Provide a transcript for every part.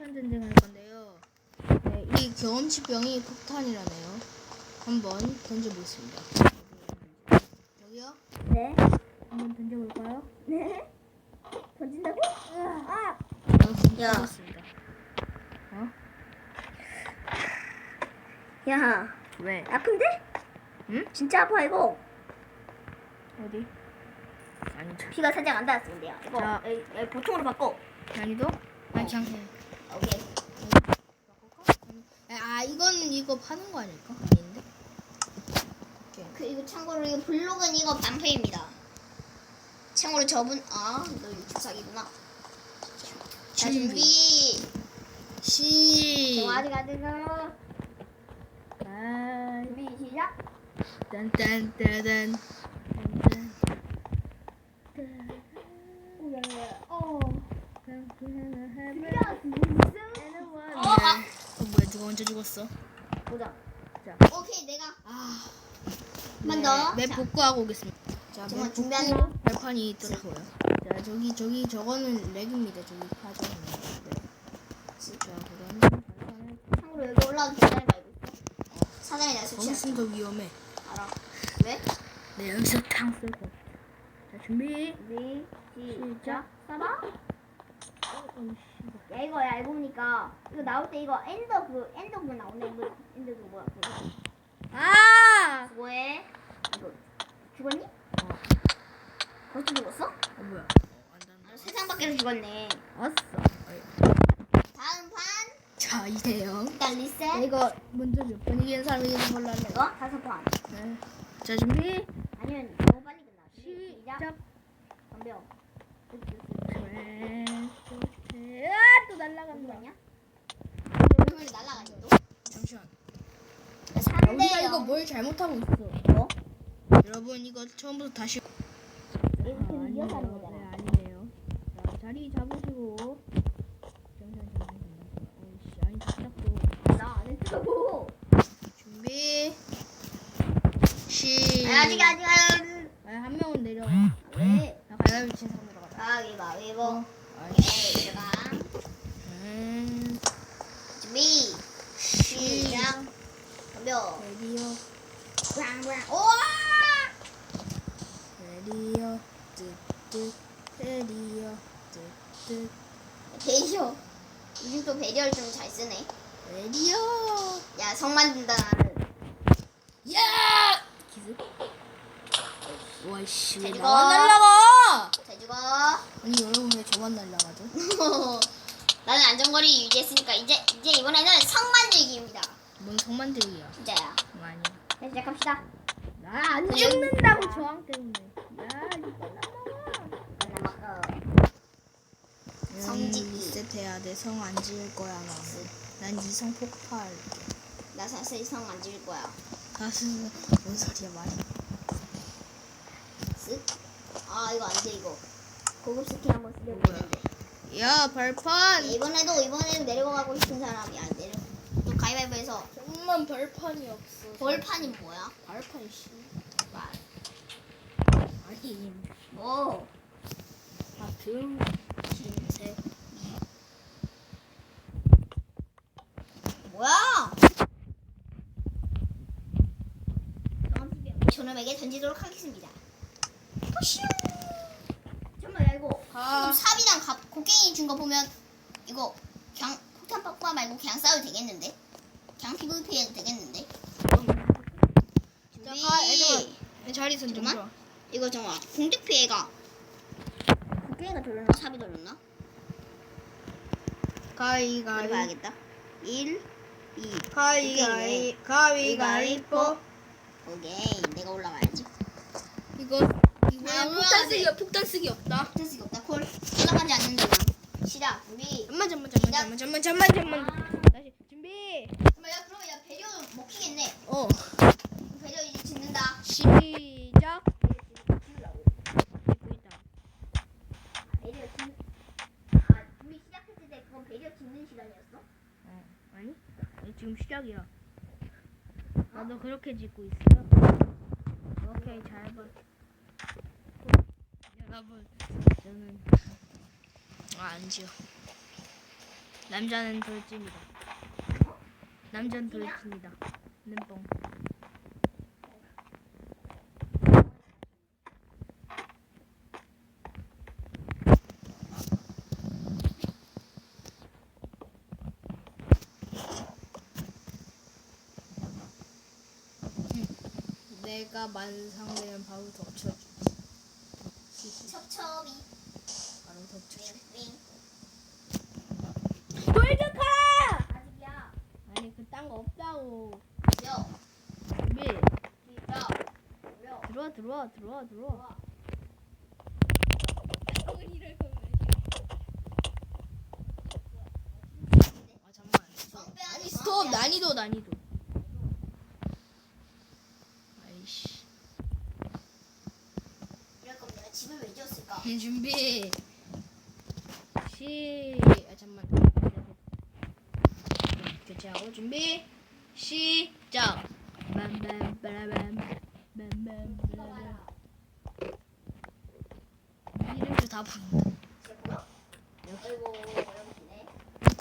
폭탄 전쟁 할 건데요. 네, 이 경험치병이 폭탄이라네요. 한번 던져보겠습니다. 여기요? 네. 한번 던져볼까요? 네. 던진다고? 아! 야. 던졌습니다. 어? 야, 왜? 아픈데? 응? 진짜 아파 이거. 어디? 아니죠. 피가 살짝 안 닿았는데요. 이거 자. 에, 에, 보통으로 바꿔. 아니도? 아니 해. 오케이. 아 이건 이거 파는 거 아닐까? 아닌데? 오케이. 그 이거 참고로 이거 블록은 이거 반패입니다. 참고로 저분 아, 너 유튜브 사기구나. 자, 준비. 시. 동아리 가든가. 아, 준비 시작. 딴딴따단. 어. 어, 아. 먼저 죽었어? 보자. 자. 오케이 내가 아. 한번 더. 맵 자, 복구하고 오겠습니다. 자, 정말 맵 준비하자. 발판이 있더라고요. 자, 저기 저기 저거는 렉입니다. 저기 파전은. 네. 자, 그러면 발판을 참고로 여기 올라와도 알고 있어? 사장이 나 거기 수치야. 있으면 더 위험해. 알아. 왜? 네, 여기서 탕쓸 거. 자, 준비. 준비 시작. 봐봐. 어. 야 이거 야 알고 보니까 이거 나올 때 이거 엔더 그 엔더 그거 나오네 이거 엔더 그 뭐야 그거 아! 그거에 이거 죽었니? 벌써 죽었어? 어, 뭐야? 어. 아, 세상 밖에서 죽었네 왔어. 다음 판 자, 이세영. 일단 리셋 이거 먼저 몇 번 이기는 사람이 이기는 걸로 할래. 이거 다섯 판 네. 자, 준비. 아니면 너무 빨리 끝나 시작. 덤벼 아, 또 날라간다. 아니야? 오늘 날라가니 또? 잠시만. 아, 3대 우리가 이거 0뭘 잘못하고 있어? 뭐? 여러분 이거 처음부터 다시. 이렇게 이겨서 하는 거잖아 네, 아니네요. 자, 자리 잡으시고. 잠시만, 잠시만, 잠시만. 어이씨, 아니 시작도. 나안 했다고 준비. 시. 아, 아직 아직 아직 아, 한 명은 내려. 왜? 나친 사람 들어가자. 가위바위보 아이씨. 오케이 들어가 음. 준비 시작 덤벼 레디오, 브랑브랑 우와 레디오, 뜨뜨, 레디오, 뜨뜨, 배려 요즘 또 배려를 좀 잘 쓰네 레디오. 야 성 만든다 나는 야! 기습. 와이씨, 왜잘 나만 죽어. 날라가? 잘 죽어 아니 여러분 왜 저만 날라가죠? 나는 안전거리 유지했으니까 이제 이제 이번에는 성 만들기입니다 뭔 성만들기야? 진짜야 뭐 아니야. 자 시작합시다 나안 그냥- 죽는다고 저항 때문에. 야 이거 날라가. 하나 성 성지 짓기. 리셋해야 돼. 성 안 지을 거야 나. 난 이 성 폭발. 나 사실 성 안 지을 거야 가수 뭔 소리야 말이. 쓱아 이거 안 돼 이거 고급 스킨 한번 쓰려고? 했는데 야 발판. 이번에도 이번에는 내려가고 싶은 사람이 안 내려. 또 가위바위보해서 정말 발판이 없어. 벌판이 뭐야? 발판 씨. 말. 아니. 뭐? 아 등. 흰색. 뭐야? 저놈에게 던지도록 하겠습니다. 야 이거 아. 삽이랑 갑, 곡괭이 준 거 보면 이거 그냥 폭탄 빡빡 말고 그냥 싸워도 되겠는데? 그냥 PVP 해도 되겠는데? 자, 준비. 가, 애들아. 자리 선 좀 잠깐만. 줘. 이거 정말 공격 피해가 곡괭이가 돌렸나 삽이 돌렸나? 가위 가위. 봐야겠다. 1, 2, 가위 가위 가위 가위 뽀. 오케이 내가 올라가야지. 이거 아, 폭탄. 쓰기 폭탄 쓰기 없다. 됐을 없다 콜 올라가지 않는다. 시작 준비. 잠만 잠만 잠만 잠만 잠만 잠만 아. 잠만. 다시 준비. 잠깐만 야 그러면 야 배려 먹히겠네. 어 배려 이제 짓는다. 시작. 짓는다고. 듣고 있다. 배려 짓. 아 준비 시작했을 때 그건 배려 짓는 시간이었어? 어 아니 아니, 지금 시작이야. 나도 그렇게 짓고 있어요. 오케이 잘 봐. 여러분 저는 아, 안 지어. 남자는 돌집니다. 남자는 돌집니다. 눈뽕. 내가 만상되면 바로 덮쳐주 지. 첩첩이 바로 덮쳐주지. 윙윙 돌격하라! 아직이야 아니 그딴 거 없다고. 여 준비. 여 여. 들어와 들어와 들어와 들어와. 아 잠만. 성 빼야지, 아니 성 스톱 빼야지. 난이도 난이도. 아이씨. 이럴 거면 내가 집을 왜 지었을까? 준비. 시. 아 잠만. 교체하고 준비. 시작. 이름도 다 어렵네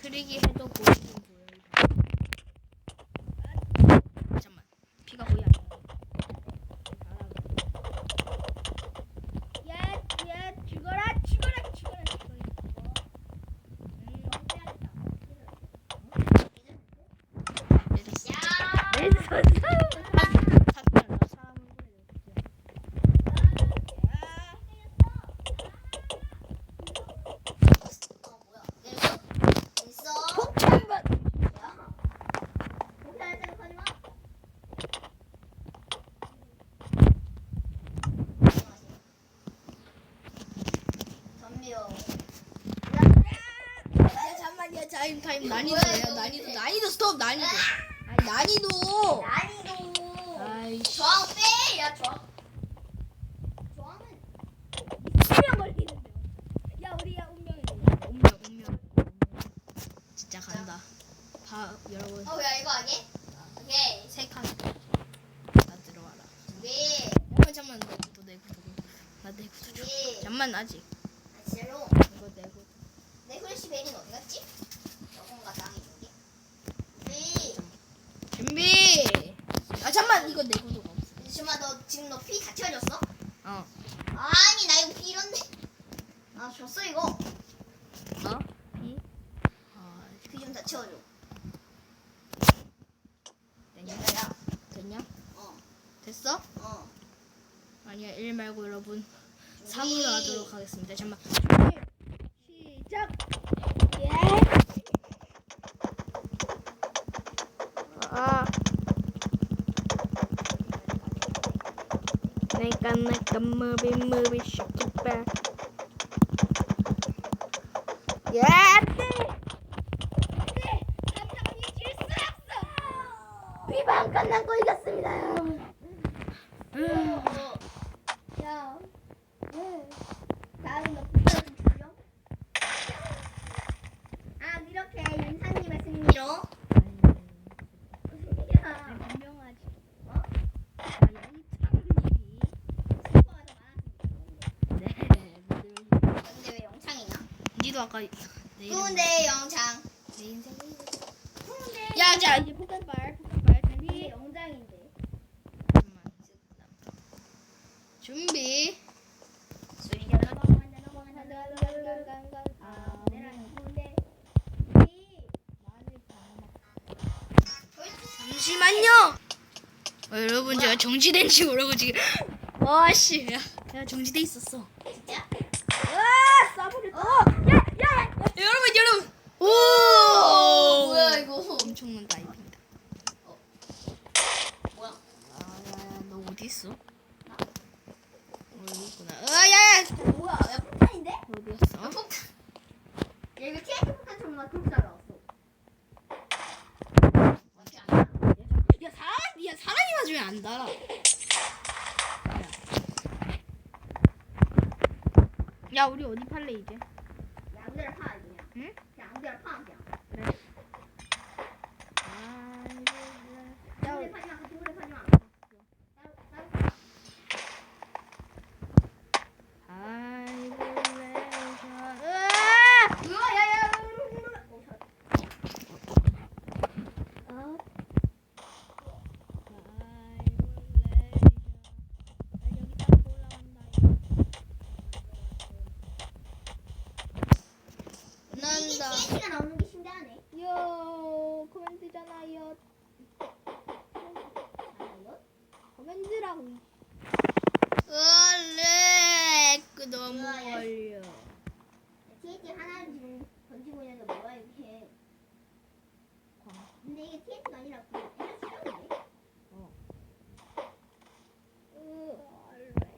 크리기 해도 보이긴 보여요. 아, 잠만. 피가 거의 안 나요. 야, 야, 죽어라, 죽어라, 죽어라, 죽어라. 음, 내렸어. 야 내렸어. 삭발, 나 사람 얼굴에 어 뭐야 내렸어? 있어 폭탄만. 야 폭탄 생각하지 마 덤비요 야, 잠만, 야, 타임, 타임, 난이도야, 난이도, 난이도 스톱, 난이도. 아니, 난이도. 난이도 아이씨. 저항 빼! 야 저항 저항은 운명 걸리는데. 야 우리야 운명이 운명 운명. 진짜 간다. 봐 여러분 어 야 이거 아니? 오케이 세 칸. 나 들어와라. 준비 잠만 잠만 너도 내고 나 내고 줘. 준비 잠만 아직 아 진짜로 이거 내고. 내 후레쉬 베린 어디 갔지? 저건가 땅에 준비 준비 준비. 아 잠만 이거 내고 도가 없어. 지마 너 지금 너 피 다 채워졌어? 어. 아니 나 이거 피 이런데 아 졌어 이거 어? 이. 아피 좀 다 채워줘 됐냐? 야야야 됐냐? 어 됐어? 어. 아니야 1 말고 여러분 준비. 3으로 하도록 하겠습니다. 잠만. 시작. 예. 아. 내가 내가 무비 무비 슈퍼. 예. 비방 끝난 거 이겼습니다. 음. 야. 다음 너 부터 좀 줄여. 아 이렇게 윤사님의 승리로. 야. 분명하지. 어? 아, 영창님이. 스코어가 더 많았습니다. 네. 근데 왜 영창이냐? 니도 아까 내. 내 인생. 근데 야, 자 이제 폭탄 발, 폭탄발 이게 준비. 영장인데. 잠깐만. 잠시만요. 어, 여러분 제가 정지된 지 모르고 지금. 와씨, 야, 내가 정지돼 있었어. 진짜? 와, 싸버렸다. 야, 야, 야, 여러분, 여러분. 오, 뭐야 이거? 엄청난 다이빙이다. 뭐야? 아, 야, 야, 너 어디 있어? 어, 여기 있구나. 아, 야, 야, 뭐야? 야 폭탄인데? 야 어디였어? 폭탄. 야 이거 TNT 폭탄처럼 막 그렇게 날아왔어. 어떻게 안 나? 야, 사람, 야, 사람이 맞으면 안 달아. 야, 우리 어디 팔래 이제? Hmm? 커맨드라고. 으렉 너무 우와, 야. 걸려. TNT 하나는 지금 던지고 있는데 뭐야 이게? 근데 이게 TNT가 아니라 그 에너지 실험인데? 어.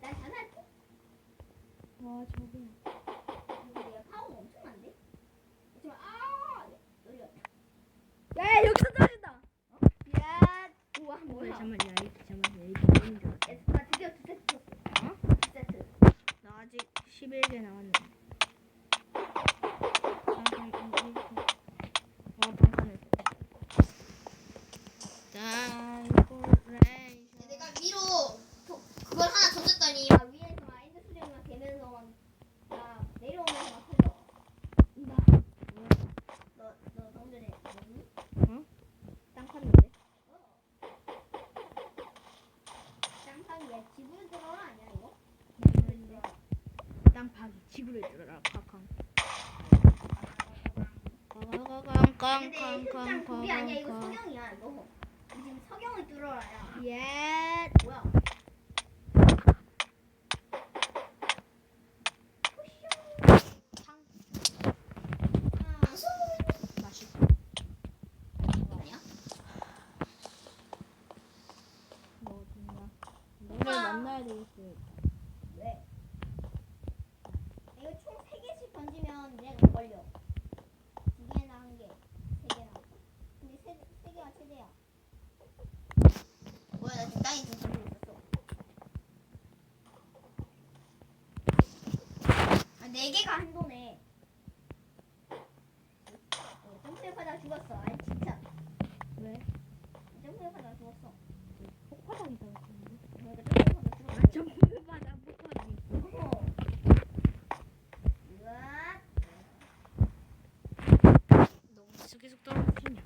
난 잘할게. 와 저거. 근데 얘 파워가 엄청난데? 정말 아 놀려. 야 여기서 떨어진다. 야, 우와 뭐야? 잠깐만 야 이- 잠깐만 야 이거 뭐인 줄 알아? 야, 나 드디어 두 세트 쳤어. 어? 두 세트. 나 아직 11개 남았는데. 잠깐 이거 이거. 어 방탄을. 내가 위로 도, 그걸 하나 던졌더니 막 위에서 막 엔드 수정이 막 되면서 막, 막 내려오면서 막 흘러. 나 너, 너 방금 전에 뭐니? 땅 팠는데. 쌍쌍이야. 지붕 들어라 아니야 이거? 모르겠네. 땅 파기 지구를 뚫어라 팡팡. 근데 흑장 그게 아니야 이거 석영이야 이거. 지금 석영을 뚫어라야. 예. 뭐야? 방송 맛있어. 이거 아니야? 뭐 정말 너를 만나야 되겠어. 왜? 이거 총 3개씩 던지면 내가 걸려. 두 개나 한 개, 세 개나. 근데 세, 세 개가 최대야. 뭐야, 나 지금 땅에 좀 던지고 있었어. 아, 네 개가 한 도네. 어, 점프해하다 죽었어. 아니, 진짜. 왜? 죽었어. 그러니까 점프해하다 죽었어. 아 폭파당이. 으악. 계속 떨어지냐?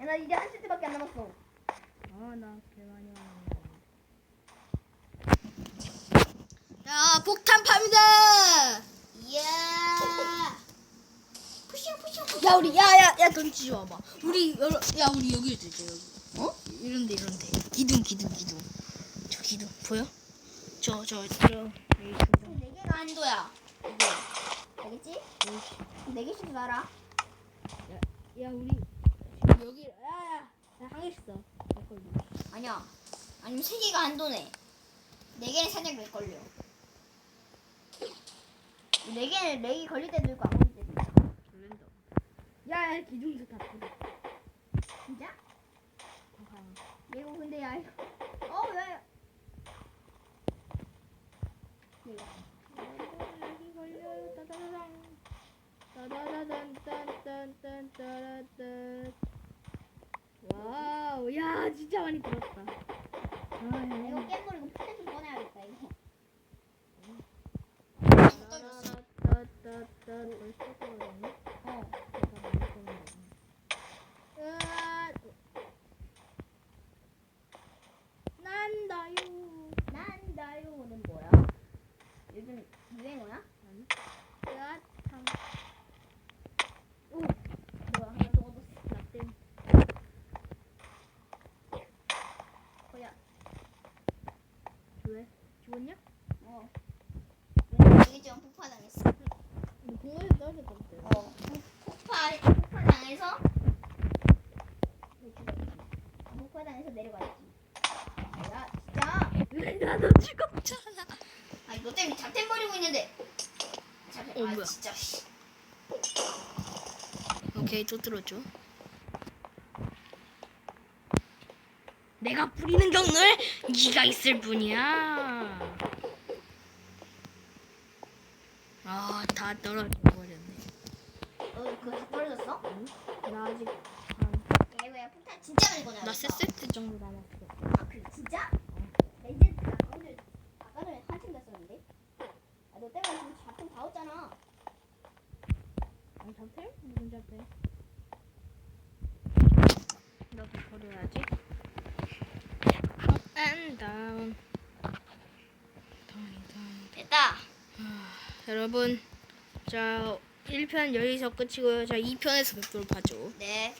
야, 나 이제 한 세트밖에 안 남았어. 아나 개많이 왔는데. 야, 폭탄 팝니다. 이야. 푸시야, 푸시야, 푸시야. 야 우리 야야야 던지지 와봐. 우리 여러, 야 우리 여기 들자 여기. 어? 이런데 이런데. 기둥 기둥 기둥. 저 기둥 보여? 저 저 저. 네 개가 한도야. 알겠지? 네 개씩 놔라. 야 우리 지금 여기 야야 나 하겠어. 걸리. 아니야. 아니면 세 개가 한도네. 네 개는 살짝 내 걸려. 네 개는 렉이 걸릴 때도 있고 안 걸릴 때도 있어. 랜덤. 야 야 기둥도 다 풀어. 진짜? 아하. 이거 근데 야 이거. 어 왜? 이거. 여기 걸려요. 따다다당. 따다다단 딴딴딴 따라따. 와우 야 진짜 많이 들었다. 아, 이거 깨버리고 포켓 좀 꺼내야겠다 이거. 떨어졌어. 따따따따 벌써 떨어졌네. 어. 내가 많이 떨어졌네. 으아. 난다요. 난다요는 뭐야? 요즘 유행어야? 아니. 으아 참. 오 뭐야 하나 더 얻었어. 라떼. 뭐야? 왜? 죽었냐? 어. 얘는 되겠지만 폭파당했어. 너 공원에 떨어졌던데. 어. 폭- 폭파 폭파당해서 왜 죽었지? 폭파당해서 내려갔지. 야 진짜. 왜 나도 죽었잖아. 아 이거 때문에 잡템 버리고 있는데. 잡템. 어, 아 뭐야? 진짜. 씨. 오케이 또 들었죠. 내가 뿌리는 경을 네가 있을 뿐이야. 아 다 떨어져 버렸네. 너 그거 다 떨어졌어? 나 아직 야 이거 야 폭탄 진짜 많 이 꺼내. 나세 세트 정도 남았어. 아 그래 진짜? 야, 이제 나 오늘 아까 전에 한참 됐었는데. 아 너 때문에 지금 잡템 다 얻잖아. 안 잡혀? 무슨 잡혀? 나도 버려야지. Up and down. 됐다. 아, 여러분 자 1편 여기서 끝이고요 자 2편에서 뵙도록 하죠 네.